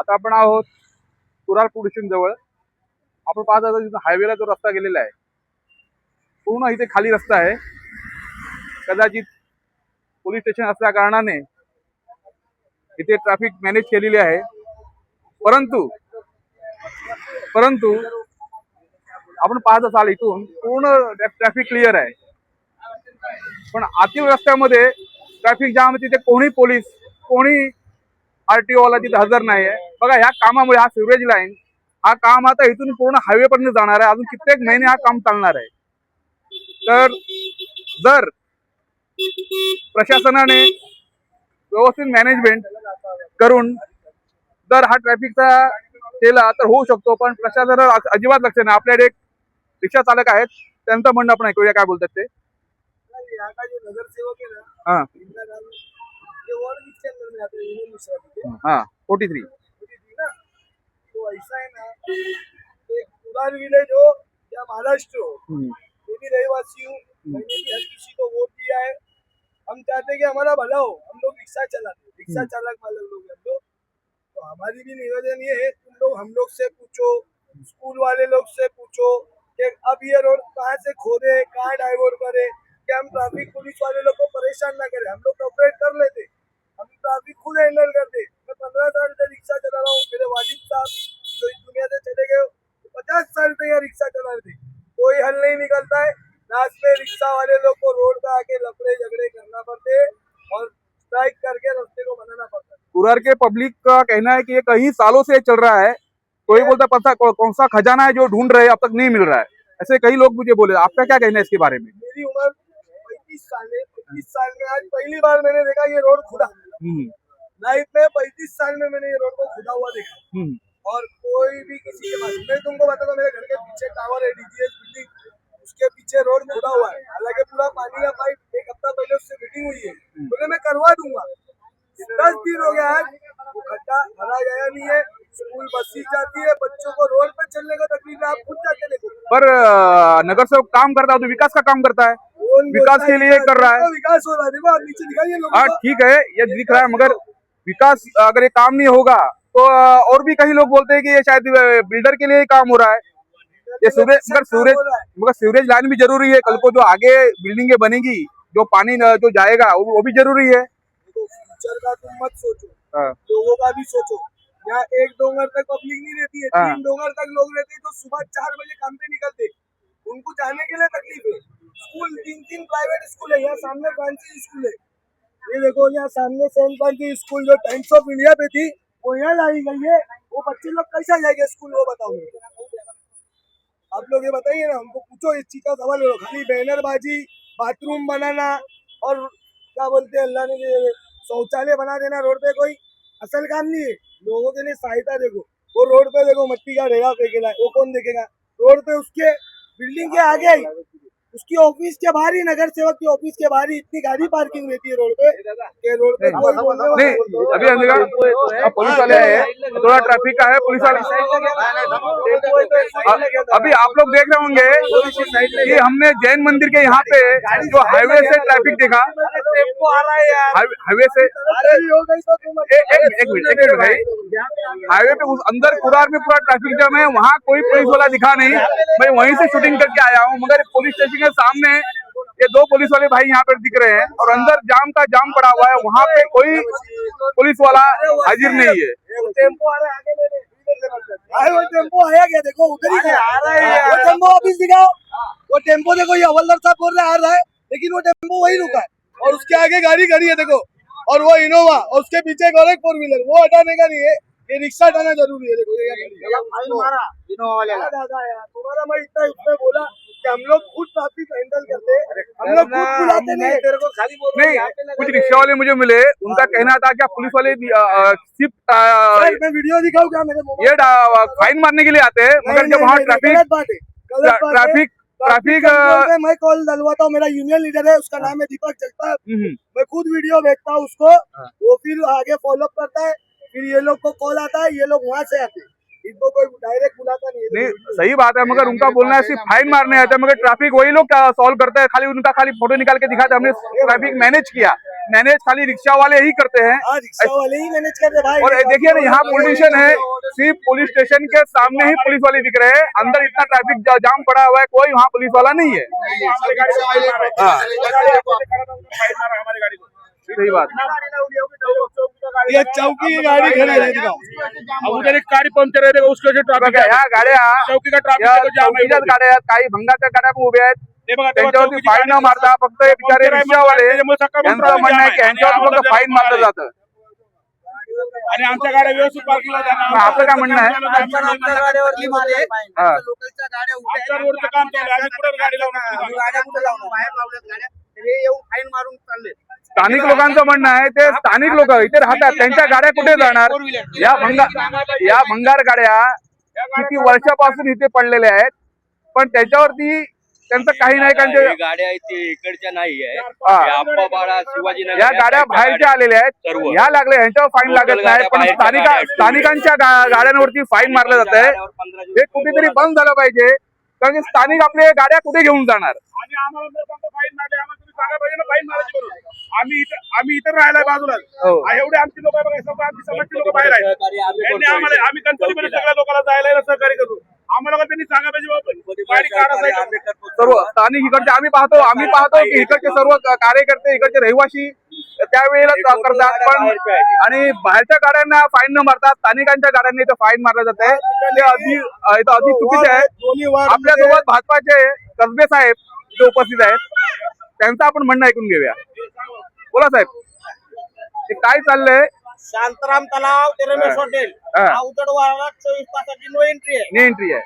आता आपण आहोत कुरार पोलीस स्टेशन जवळ. आपण पाहत आहोत तिथं हायवेला जो रस्ता गेलेला आहे पूर्ण इथे खाली रस्ता आहे. कदाचित पोलीस स्टेशन असल्या कारणाने इथे ट्रॅफिक मॅनेज केलेली आहे. परंतु परंतु आपण पाहत असाल इथून पूर्ण ट्रॅफिक क्लिअर आहे. पण आतील रस्त्यामध्ये ट्रॅफिक जाम आहे, तिथे कोणी पोलीस कोणी आर टी ओला तिथे हजर नाही आहे बघा ह्या कामामुळे हा सिवरेज लाईन हा काम आता इथून पूर्ण हायवे पर्यंत जाणार आहे. अजून कित्येक महिने हा काम चालणार आहे. तर जर प्रशासनाने व्यवस्थित मॅनेजमेंट करून जर हा ट्रॅफिकचा केला तर होऊ शकतो पण प्रशासनाला अ- अजिबात लक्ष नाही. आपल्याकडे एक रिक्षा चालक आहेत त्यांचं म्हणणं आपण ऐकूया काय बोलतात ते? है. फोर्टी थ्री तो ऐसा है ना एक कुरान विलेज हो या महाराष्ट्र हो मैं भी रहवासी हूँ मैंने भी हर किसी को वोट दिया है हम चाहते हैं कि हमारा भला हो. हम लोग रिक्शा चलाते हैं रिक्शा चालक वाले लोग हैं. हम लोग तो हमारी भी निवेदन ये है तुम लोग हम लोग से पूछो स्कूल वाले लोग से पूछो कि अब ये रोड कहाँ से खोदे कहाँ डाइवर्ट करे कि हम ट्रैफ़िक पुलिस वाले लोग को परेशान ना करें. हम लोग कॉपरेट कर लेते. हम ट्रैफ़िक खुद हैंडल करते. मैं पंद्रह साल से रिक्शा चला रहा हूँ. मेरे वालिद साहब साल रिक्शा चला रहे थे कोई हल नहीं निकलता है। लास्ट में रिक्शा वाले लोग को रोड पे आके लफड़े झगड़े करना पड़ते और स्ट्राइक करके रास्ते को बनाना पड़ता है। कुरार के पब्लिक का कहना है कि ये कई सालों से चल रहा है। कोई बोलता पता कौन सा खजाना है जो ढूंढ रहे हैं अब तक नहीं मिल रहा है? ऐसे कई लोग मुझे बोले आपका क्या कहना है इसके बारे में? मेरी उम्र पैंतीस साल है। पैंतीस साल में आज पहली बार मैंने देखा ये रोड खुदा। हम्म, लाइफ में पैंतीस साल में मैंने ये रोड को खुदा हुआ देखा। हम्म, और कोई भी किसी के पास। मैं तुमको बताता हूँ मेरे घर के पीछे टावर है डीजीएस बिल्डिंग उसके पीछे रोड खुदा हुआ है। हालाँकि पूरा पानी का पाइप एक हफ़्ता पहले उससे फिटिंग हुई है। बोले मैं करवा दूँगा। दस दिन हो गया आज वो खड्डा भरा गया नहीं है। स्कूल बसें जाती है बच्चों को रोड पे चलने का तकलीफ़ है। आप खुद जाके देखो। पर नगर सेवक काम करता है तो विकास का काम करता है। विकास के लिए कर रहा है। विकास हो रहा है। देखो आप नीचे दिखाइए लोगों हाँ ठीक है ये दिख रहा है मगर विकास अगर ये काम नहीं होगा तो और भी कई लोग बोलते हैं कि ये शायद बिल्डर के लिए ही काम हो रहा है। ये सूरज मगर सूरज। मगर सीवरेज लाइन भी ज़रूरी है। कल को जो आगे बिल्डिंगे बनेगी जो पानी जो जाएगा वो, वो भी ज़रूरी है। फ्यूचर का तुम मत सोचो। हाँ, लोगों का भी सोचो। यहाँ एक डोंगर तक पब्लिक नहीं रहती है। हाँ। तीन डोंगर तक लोग रहते हैं तो सुबह चार बजे काम पे निकलते उनको जाने के लिए तकलीफ़ है। स्कूल तीन तीन प्राइवेट स्कूल है। यहाँ सामने फ्रांसीसी स्कूल है। ये देखो यहाँ सामने सेंट फ्रांसिस स्कूल जो टाइम्स ऑफ़ इंडिया पे थी। वो यहाँ लाई गई है। वो बच्चे लोग कैसा जाएँगे स्कूल, वो बताओ। आप लोग ये बताइए ना, हमको पूछो इस चीज़ का सवाल। करो खाली बैनरबाजी बाथरूम बनाना और क्या बोलते हैं, अल्लाह ने शौचालय बना देना रोड पे कोई। असल काम नहीं है। लोगों के लिए सहायता देखो। वो रोड पे देखो, मट्टी का ढेरा फेंकेला है वो कौन देखेगा? रोड पे उसके बिल्डिंग के आगे उसकी ऑफ़िस के बाहर ही नगर सेवक की ऑफ़िस के बाहर ही इतनी गाड़ी पार्किंग रहती है रोड पे कि रोड पे कोई नहीं अभी हम पुलिस वाले आए हैं थोड़ा ट्रैफ़िक का है पुलिस वाले अभी आप लोग देख रहे होंगे कि हमने जैन मंदिर के यहाँ पे जो हाईवे से ट्रैफ़िक देखा। हाईवे हाईवे से हो गई तो एक मिनट भाई। हाईवे पे उस अंदर कुरार में पूरा ट्रैफ़िक जाम है वहाँ कोई पुलिस वाला दिखा नहीं। मैं वहीं से शूटिंग करके आया हूँ मगर पुलिस स्टेशन के सामने ये दो पुलिस वाले भाई यहाँ पर दिख रहे हैं और अंदर जाम का जाम पड़ा हुआ है वहाँ पे कोई पुलिस वाला हाजिर नहीं है। टेंपो आ रहा है आगे ले ले वो टेंपो आया क्या देखो उधर ही आ रहा है वो टेंपो ऑफ़िस दिखाओ। वो टेंपो देखो ये हवलदार साहब बोल रहे आ रहा है लेकिन वो टेंपो वही रुका है। और उसके आगे गाड़ी खड़ी है देखो। और वो इनोवा और उसके पीछे एक और एक फोर व्हीलर वो हटाने का नहीं है ये रिक्शा हटाना ज़रूरी है देखो ये तुम्हारा मैं इतना इसमें बोला हम लोग खुद ट्रैफ़िक हैंडल करते हम लोग खुद बुलाते नहीं। तेरे को खाली बोल नहीं कुछ रिक्शा वाले मुझे मिले उनका कहना था क्या पुलिस वाले सिर्फ़ मैं वीडियो दिखाऊँ क्या मेरे ये फाइन मारने के लिए आते हैं मगर जब वहाँ ट्रैफ़िक है है। ट्रैफ़िक ट्रैफ़िक मैं कॉल डलवाता हूँ मेरा यूनियन लीडर है उसका नाम है दीपक जगताप। हम्म, मैं खुद वीडियो भेजता हूँ उसको वो फिर आगे फॉलो करता है फिर ये लोग को कॉल आता है ये लोग वहाँ से आते हैं। इनको कोई डायरेक्ट बुलाता नहीं है नहीं सही बात है मगर उनका बोलना है सिर्फ़ फाइन मारने आते हैं मगर ट्रैफ़िक वही लोग सॉल्व करते हैं? खाली उनका खाली फ़ोटो निकाल के दिखाते हैं हमने ट्रैफ़िक मैनेज किया। मैनेज खाली रिक्शा वाले ही करते हैं। हाँ रिक्शा वाले ही मैनेज करते भाई। और देखिए ना यहाँ पोल्यूशन है सिर्फ़ पुलिस स्टेशन के सामने ही पुलिस वाले दिख रहे हैं। अंदर इतना ट्रैफ़िक जाम पड़ा हुआ है कोई वहाँ पुलिस वाला नहीं है। हाँ। सही बात ये चौकी गाड़ी खड़ी है उधर एक गाडी पंक्चर आहे उसके ट्रॅफिक ह्या गाड्या चौकी का ट्रॅफिक जाम आहे. गाड्या आहेत काही भंगाच्या गाड्या पण उभ्या आहेत. हे बघा तेव्हा त्यांच्यावरती चौकीची फाईन न गाडी मारता फक्त हे बिचारे पंक्चर आहे, रिक्षावाले त्याच्यामुळे सकाळपासून यांचं traffic म्हणणं आहे. की आहे. यांच्यावर आणि फक्त फाईन मारलं जातं. आणि आमच्या गाड्या व्यवस्थित पार्किंगला जाणार. मग आपलं काय म्हणणं आहे? आमच्या गाड्यावरती मारले हा. लोकलच्या गाड्या उभ्या आहेत. आमच्या रोडचं काम चालू आहे. आम्ही कुठे गाडी लावणार. आम्ही गाड्या कुठे लावणार? बाहेर लावल्यात गाड्या. हे येऊन फाईन मारून चालले स्थानिक लोकांचं म्हणणं आहे ते स्थानिक लोक इथे राहतात त्यांच्या गाड्या कुठे जाणार? या भंगार या भंगार गाड्या किती वर्षापासून इथे पडलेल्या आहेत पण त्याच्यावरती त्यांचं काही नाही कारण गाड्या ते इकडच्या नाही आहे या गाड्या बाहेरच्या आलेल्या आहेत. ह्या लागल्या यांच्यावर फाईन लागत नाही पण स्थानिक. स्थानिकांच्या गाड्यांवरती फाईन मारलं जात आहे हे कुठेतरी बंद झालं पाहिजे कारण स्थानिक आपले गाड्या कुठे घेऊन जाणार? आणि आम्हाला फाईन मारले आम्हाला तुम्ही सांगा पाहिजे ना फाईन मारायची आम्ही इथं आम्ही इथं राहायला बाजूला. हो. एवढे आमची लोक आमची समाजची लोक बाहेर आहेत. त्यांनी आम्हाला आम्ही गणपतीमध्ये सगळ्या लोकांना जायला सहकार्य करतो आम्हाला का त्यांनी सांगा पाहिजे सर्व स्थानिक इकडचे आम्ही पाहतो आम्ही पाहतो की इकडचे सर्व क- कार्यकर्ते इकडचे रहिवासी त्यावेळेला करतात. पण आणि बाहेरच्या गाड्यांना फाईन न मारतात स्थानिकांच्या गाड्यांनी इथं फाईन मारलं जात. आहे ते अति अ, इथं अति चुकीचे आहे. दोन्ही वार्ड आपल्यासोबत भाजपाचे कसबे साहेब जे उपस्थित आहेत त्यांचं आपण म्हणणं ऐकून घेऊया. बोला साहेब. हे काय चाललंय? शांताराम तलाव ते रमेश. हॉटेल. हा. अवजडवाडा चोवीस तासाची नो एंट्री आहे. नी एंट्री आहे.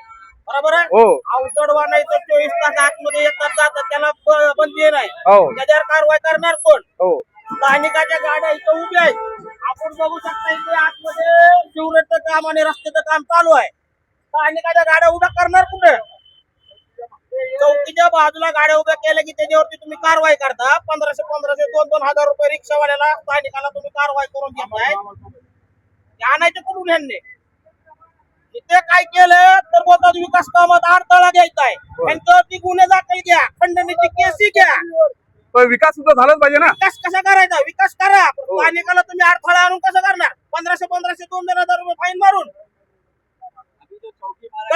बरोबर आहे? हो. अवजडवाडा इथं चोवीस तास आतमध्ये येतात जातात त्याला ब- बंदी नाही. हो. त्याच्यावर कारवाई करणार कोण? हो. स्थानिकाच्या गाड्या इथं उभ्या आहेत. आपण बघू शकता इथे आतमध्ये शिवरेचं काम आणि रस्त्याचं काम चालू आहे. स्थानिकाच्या गाड्या उभ्या करणार कुठे? चौकीच्या बाजूला गाड्या उभ्या केल्या की त्याच्यावरती तुम्ही कारवाई करता. पंधराशे पंधराशे दोन दोन हजार रुपये रिक्षावाल्याला स्थानिकाला तुम्ही कारवाई करून घेताय. आणायचे कुठून ह्यांनी? इथे काय केलं तर बोलतात विकास कामात अडथळा घ्यायचा आहे त्यांच्यावरती गुन्हे दाखल घ्या. खंडणीची केसी घ्या. पण विकास सुद्धा झालाच पाहिजे ना? विकास कसा करायचा? विकास करा. स्थानिकाला तुम्ही अडथळा आणून कसं करणार? पंधराशे पंधराशे दोन दोन हजार रुपये फाईन मारून.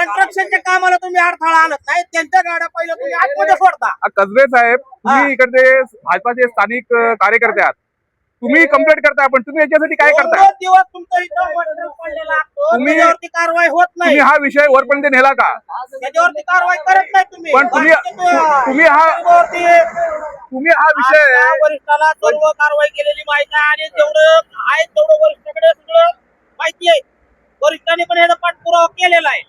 कंस्ट्रक्शनच्या कामाला तुम्ही अडथळा आणत नाही त्यांच्या गाड्या पहिल्या तुम्ही आतमध्ये सोडता. आ, कसबे साहेब तुम्ही इकडचे भाजपाचे स्थानिक अ, कार्यकर्ते आहात. तुम्ही कंप्लेंट करताय पण तुम्ही याच्यासाठी काय करताय? दोन दिवस तुमचं इथं मटेरियल पडलेलं असतं तुम्ही- त्याच्यावरती कारवाई होत नाही. तुम्ही हा विषय वरपर्यंत नेला का? त्याच्यावरती कारवाई करत नाही तुम्ही. पण तुम्ही- बाकीचे तुम्ही हा- त्याच्यावरती तुम्ही हा विषय आमच्या वरिष्ठाला सर्व कारवाई केलेली माहिती आहे आणि जेवढं आहे तेवढं वरिष्ठाकडे सगळं माहिती आहे. वरिष्ठांनी पण याचा पाठपुरावा केलेला आहे.